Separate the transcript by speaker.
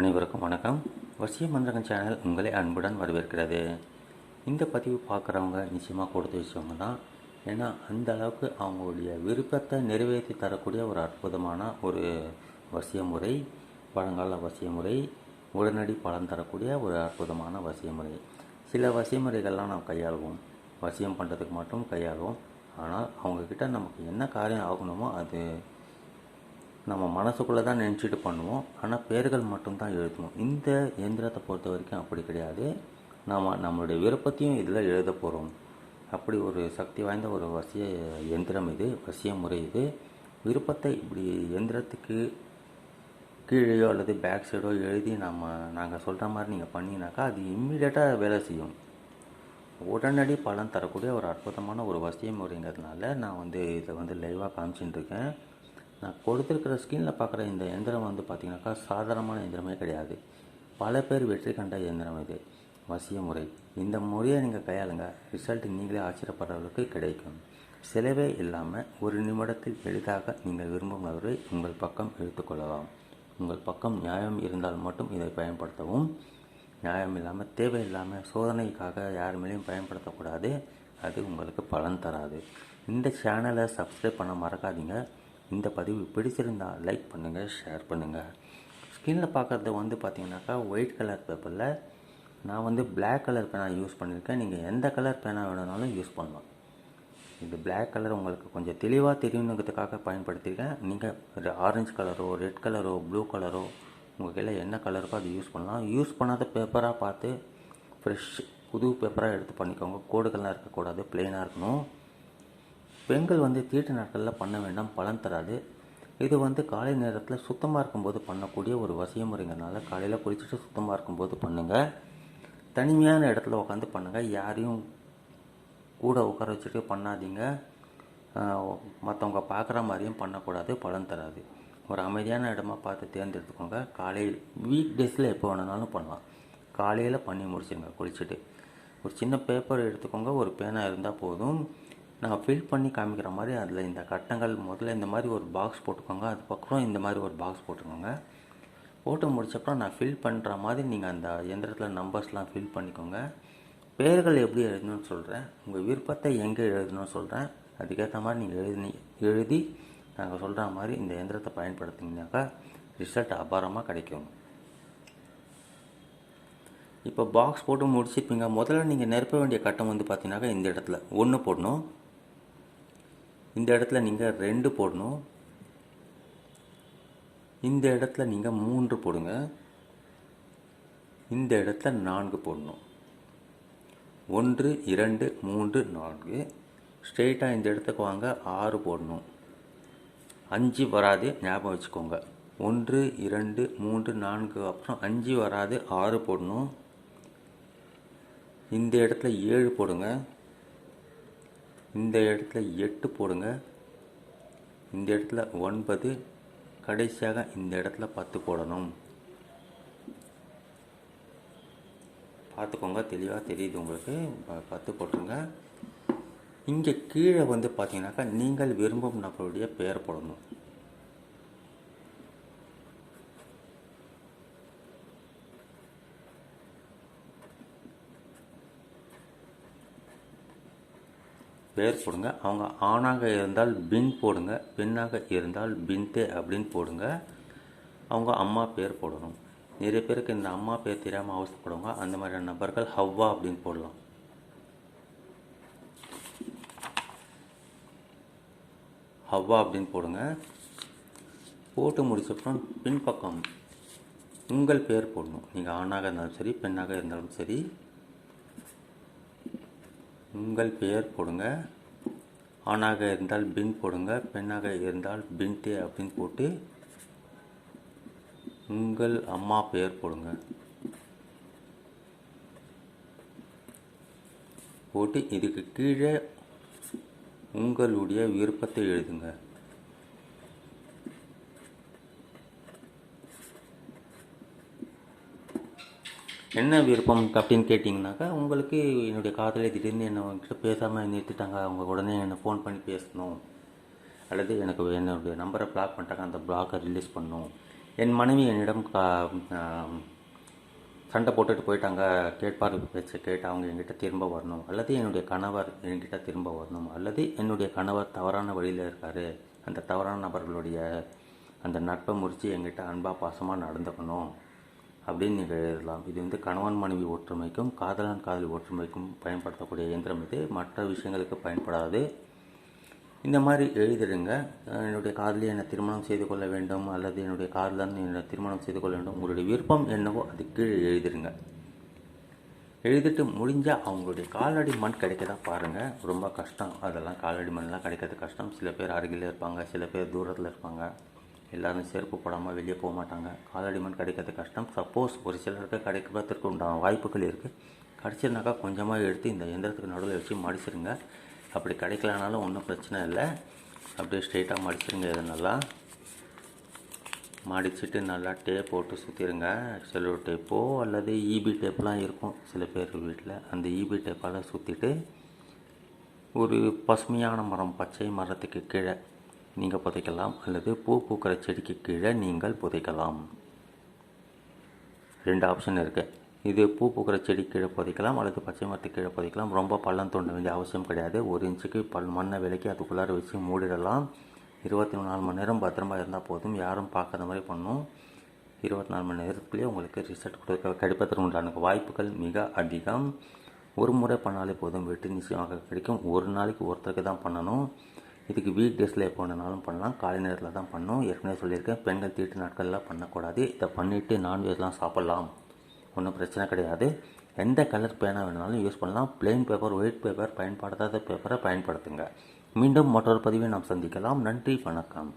Speaker 1: அனைவருக்கும் வணக்கம். வசிய மந்திரகம் சேனல் உங்களை அன்புடன் வரவேற்கிறது. இந்த பதிவு பார்க்குறவங்க நிச்சயமாக கொடுத்து வச்சவங்க தான். ஏன்னா அந்த அளவுக்கு அவங்களுடைய விருப்பத்தை நிறைவேற்றி தரக்கூடிய ஒரு அற்புதமான ஒரு வசிய முறை பழங்கால வசிய முறை உடனடி பலன் தரக்கூடிய ஒரு அற்புதமான வசிய முறை. சில வசிய முறைகள்லாம் நாம் கையாளுவோம். வசியம் பண்ணுறதுக்கு மட்டும் கையாளுவோம். ஆனால் அவங்கக்கிட்ட நமக்கு என்ன காரியம் ஆகணுமோ அது நம்ம மனசுக்குள்ளே தான் நினச்சிட்டு பண்ணுவோம். ஆனால் பேர்கள் மட்டும்தான் எழுதுவோம். இந்த எந்திரத்தை பொறுத்த வரைக்கும் அப்படி கிடையாது. நாம் நம்மளுடைய விருப்பத்தையும் இதில் எழுத போகிறோம். அப்படி ஒரு சக்தி வாய்ந்த ஒரு வசிய எந்திரம் இது வசிய முறை இது. விருப்பத்தை இப்படி எந்திரத்துக்கு கீழேயோ அல்லது பேக் சைடோ எழுதி நம்ம நாங்கள் சொல்கிற மாதிரி நீங்கள் பண்ணினாக்கா அது இம்மீடியட்டாக வேலை செய்யும். உடனடி பலன் தரக்கூடிய ஒரு அற்புதமான ஒரு வசிய முறைங்கிறதுனால நான் வந்து இதை வந்து லைவாக காமிச்சின்னு இருக்கேன். நான் கொடுத்துருக்கிற ஸ்க்ரீனில் பார்க்குற இந்த எந்திரம் வந்து பார்த்திங்கனாக்கா சாதாரணமான எந்திரமே கிடையாது. பல பேர் வெற்றி கண்ட எந்திரம் இது. வசிய முறை. இந்த முறையை நீங்கள் கையாளுங்க. ரிசல்ட் நீங்களே ஆச்சரியப்படுற அளவுக்கு கிடைக்கும். செலவே இல்லாமல் ஒரு நிமிடத்தில் எளிதாக நீங்கள் விரும்பும் நபரை உங்கள் பக்கம் எடுத்துக்கொள்ளலாம் உங்கள் பக்கம் நியாயம் இருந்தால் மட்டும் இதை பயன்படுத்தவும். நியாயம் இல்லாமல் தேவையில்லாமல் சோதனைக்காக யார் மேலேயும் பயன்படுத்தக்கூடாது. அது உங்களுக்கு பலன் தராது. இந்த சேனலை சப்ஸ்கிரைப் பண்ண மறக்காதீங்க. இந்த பதிவு பிடிச்சிருந்தால் லைக் பண்ணுங்கள் ஷேர் பண்ணுங்கள் ஸ்க்ரீனில் பார்க்குறது வந்து பார்த்தீங்கன்னாக்கா ஒயிட் கலர் பேப்பரில் நான் வந்து பிளாக் கலர் பேனா யூஸ் பண்ணியிருக்கேன் நீங்கள் எந்த கலர் பேனா வேணுனாலும் யூஸ் பண்ணலாம். இது பிளாக் கலர் உங்களுக்கு கொஞ்சம் தெளிவாக தெரியணுங்கிறதுக்காக பயன்படுத்தியிருக்கேன். நீங்கள் ஆரஞ்சு கலரோ ரெட் கலரோ ப்ளூ கலரோ உங்கள் கையில் என்ன கலருக்கோ அதை யூஸ் பண்ணலாம். யூஸ் பண்ணாத பேப்பராக பார்த்து ஃப்ரெஷ் புது பேப்பராக எடுத்து பண்ணிக்கோங்க. கோடுகள்லாம் இருக்கக்கூடாது ப்ளெயினாக இருக்கணும். பெண்கள் வந்து தீட்டு நாட்களில் பண்ண வேண்டாம் பலன் தராது. இது வந்து காலை நேரத்தில் சுத்தமாக இருக்கும்போது பண்ணக்கூடிய ஒரு வசிய முறைங்கிறனால காலையில் குளிச்சுட்டு சுத்தமாக இருக்கும்போது பண்ணுங்கள் தனிமையான இடத்துல உட்காந்து பண்ணுங்கள் யாரையும் கூட உட்கார வச்சுட்டு பண்ணாதீங்க. மற்றவங்க பார்க்குற மாதிரியும் பண்ணக்கூடாது பலன் தராது. ஒரு அமைதியான இடமா பார்த்து தேர்ந்தெடுத்துக்கோங்க. காலையில் வீக் டேஸில் எப்போ வேணுனாலும் பண்ணலாம். காலையில் பண்ணி முடிச்சிடுங்க குளிச்சுட்டு. ஒரு சின்ன பேப்பர் எடுத்துக்கோங்க. ஒரு பேனா இருந்தால் போதும். நான் ஃபில் பண்ணி காமிக்கிற மாதிரி அதில் இந்த கட்டங்கள் முதல்ல இந்த மாதிரி ஒரு பாக்ஸ் போட்டுக்கோங்க. அதுக்கப்புறம் இந்த மாதிரி ஒரு பாக்ஸ் போட்டுக்கோங்க. போட்டு முடிச்சப்பறம் நான் ஃபில் பண்ணுற மாதிரி நீங்கள் அந்த எந்திரத்தில் நம்பர்ஸ்லாம் ஃபில் பண்ணிக்கோங்க. பேர்கள் எப்படி எழுதணும்னு சொல்கிறேன் உங்கள் விருப்பத்தை எங்கே எழுதணும்னு சொல்கிறேன் அதுக்கேற்ற மாதிரி நீங்கள் எழுதி எழுதி நாங்கள் சொல்கிற மாதிரி இந்த எந்திரத்தை பயன்படுத்திங்கனாக்கா ரிசல்ட் அபாரமாக கிடைக்கும். இப்போ பாக்ஸ் போட்டு முடிச்சிருப்பீங்க. முதல்ல நீங்கள் நிரப்ப வேண்டிய கட்டம் வந்து பார்த்தீங்கன்னாக்கா இந்த இடத்துல. ஒன்று போடணும். இந்த இடத்துல நீங்கள் ரெண்டு போடணும். இந்த இடத்துல நீங்கள் மூன்று போடுங்க. இந்த இடத்துல நான்கு போடணும். ஒன்று இரண்டு மூன்று நான்கு. ஸ்ட்ரெயிட்டாக இந்த இடத்துக்கு வாங்க ஆறு போடணும். அஞ்சு வராது ஞாபகம் வச்சுக்கோங்க. ஒன்று இரண்டு மூன்று நான்கு அப்புறம் அஞ்சு வராது ஆறு போடணும். இந்த இடத்துல ஏழு போடுங்க. இந்த இடத்துல எட்டு போடுங்க. இந்த இடத்துல ஒன்பது கடைசியாக இந்த இடத்துல பத்து போடணும். பார்த்துக்கோங்க தெளிவாக தெரியுது உங்களுக்கு. பத்து போட்டுருங்க. இங்கே கீழே வந்து பார்த்தீங்கன்னாக்கா நீங்கள் விரும்பும் நபருடைய பெயர் போடணும். பேர் போடுங்க. அவங்க ஆணாக இருந்தால் பின் போடுங்க பெண்ணாக இருந்தால் பின்தே அப்படின்னு போடுங்க. அவங்க அம்மா பேர் போடணும். நிறைய பேருக்கு இந்த அம்மா பேர் தெரியாமல் அவசரப்படுவாங்க அந்த மாதிரியான நபர்கள் ஹவ்வா அப்படின்னு போடலாம். ஹவ்வா அப்படின்னு போடுங்க. போட்டு முடிச்சப்புறம் பின்பக்கம் உங்கள் பேர் போடணும். நீங்கள் ஆணாக இருந்தாலும் சரி பெண்ணாக இருந்தாலும் சரி. உங்கள் பெயர் போடுங்க. ஆணாக இருந்தால் பின் போடுங்க பெண்ணாக இருந்தால் பின்டே அப்படின்னு போட்டு உங்கள் அம்மா பெயர் போடுங்க. போட்டு இதுக்கு கீழே உங்களுடைய விருப்பத்தை எழுதுங்க. என்ன விருப்பம் அப்படின்னு கேட்டிங்கனாக்கா உங்களுக்கு என்னுடைய காதலை திடீர்னு என்னை உங்ககிட்ட பேசாமல் நிறுத்திட்டாங்க அவங்க உடனே என்னை ஃபோன் பண்ணி பேசணும். அல்லது எனக்கு என்னுடைய நம்பரை பிளாக் பண்ணிட்டாங்க அந்த பிளாக்கை ரிலீஸ் பண்ணணும். என் மனைவி என்னிடம் கா சண்டை போட்டுட்டு போயிட்டாங்க. கேட்பார் பேச்சை கேட்டு அவங்க என்கிட்ட திரும்ப வரணும். அல்லது என்னுடைய கணவர் என்கிட்ட திரும்ப வரணும். அல்லது என்னுடைய கணவர் தவறான வழியில் இருக்கார். அந்த தவறான நபர்களுடைய அந்த நட்பை முறித்து என்கிட்ட அன்பாக பாசமாக நடந்துக்கணும். அப்படின்னு நீங்கள் எழுதலாம். இது வந்து கணவன் மனைவி ஒற்றுமைக்கும் காதலன் காதலி ஒற்றுமைக்கும் பயன்படுத்தக்கூடிய இயந்திரம் இது. மற்ற விஷயங்களுக்கு பயன்படாது. இந்த மாதிரி எழுதிடுங்க. என்னுடைய காதலி என்னை திருமணம் செய்து கொள்ள வேண்டும் அல்லது என்னுடைய காதலன் என்னை திருமணம் செய்து கொள்ள வேண்டும். உங்களுடைய விருப்பம் என்னவோ அது கீழே எழுதிடுங்க. எழுதிட்டு முடிஞ்சால் அவங்களுடைய காலடி மண் கிடைக்கதா பாருங்கள் ரொம்ப கஷ்டம். அதெல்லாம் காலடி மண்லாம் கிடைக்கிறது கஷ்டம். சில பேர் அருகில் இருப்பாங்க சில பேர் தூரத்தில் இருப்பாங்க. எல்லாரும் செருப்பு போடாமல் வெளியே போக மாட்டாங்க. காலடி மண் கிடைக்கிறது கஷ்டம். சப்போஸ் ஒரு சிலருக்கு கிடைக்கிறதுக்கு உண்டான வாய்ப்புகள் இருக்குது கிடச்சிருந்தாக்கா கொஞ்சமாக எடுத்து இந்த எந்திரத்துக்கு நடுவில் வச்சு மடிச்சிருங்க. அப்படி கிடைக்கலனாலும் ஒன்றும் பிரச்சனை இல்லை. அப்படியே ஸ்ட்ரெயிட்டாக மடிச்சிருங்க இதை நல்லா மடிச்சிட்டு நல்லா டேப் போட்டு சுற்றிடுங்க செல்லோ டேப்போ அல்லது ஈபி டேப்லாம் இருக்கும் சில பேர் வீட்டில் அந்த ஈபி டேப்பால் சுற்றிட்டு ஒரு பசுமையான மரம் பச்சை மரத்துக்கு கீழே நீங்கள் புதைக்கலாம் அல்லது பூ பூக்கிற செடிக்கு கீழே நீங்கள் புதைக்கலாம். ரெண்டு ஆப்ஷன் இருக்குது இது பூ பூக்கிற செடி கீழே புதைக்கலாம் அல்லது பச்சை மரத்துக்கு கீழே புதைக்கலாம். ரொம்ப பள்ளம் தோண்ட வேண்டிய அவசியம் கிடையாது. ஒரு இன்ச்சுக்கு பல் மண்ணை விலக்கி அதுக்குள்ளார வச்சு மூடிடலாம். இருபத்தி நாலு மணி நேரம் பத்திரமா இருந்தால் போதும். யாரும் பார்க்காத மாதிரி பண்ணும். இருபத்தி நாலு மணி நேரத்துக்குள்ளேயே உங்களுக்கு ரிசல்ட் கொடுக்க கிடைப்பதற்கு உண்டான வாய்ப்புகள் மிக அதிகம். ஒரு முறை பண்ணாலே போதும். வெற்றி நிச்சயமாக கிடைக்கும். ஒரு நாளைக்கு ஒருத்தருக்கு தான் பண்ணணும். இதுக்கு வீக் டேஸில் எப்போ பண்ணலாம். காலை நேரத்தில் தான் பண்ணோம். ஏற்கனவே சொல்லியிருக்கேன் பெண்கள் தீட்டு நாட்கள்லாம் பண்ணக்கூடாது. இதை பண்ணிவிட்டு நான்வெஜ்லாம் சாப்பிட்லாம். ஒன்றும் பிரச்சனை கிடையாது. எந்த கலர் பேனா வேணாலும் யூஸ் பண்ணலாம். பிளெயின் பேப்பர் ஒயிட் பேப்பர் பயன்படுத்தாத பேப்பரை பயன்படுத்துங்க. மீண்டும் மற்றொரு பதிவை நாம் சந்திக்கலாம். நன்றி வணக்கம்.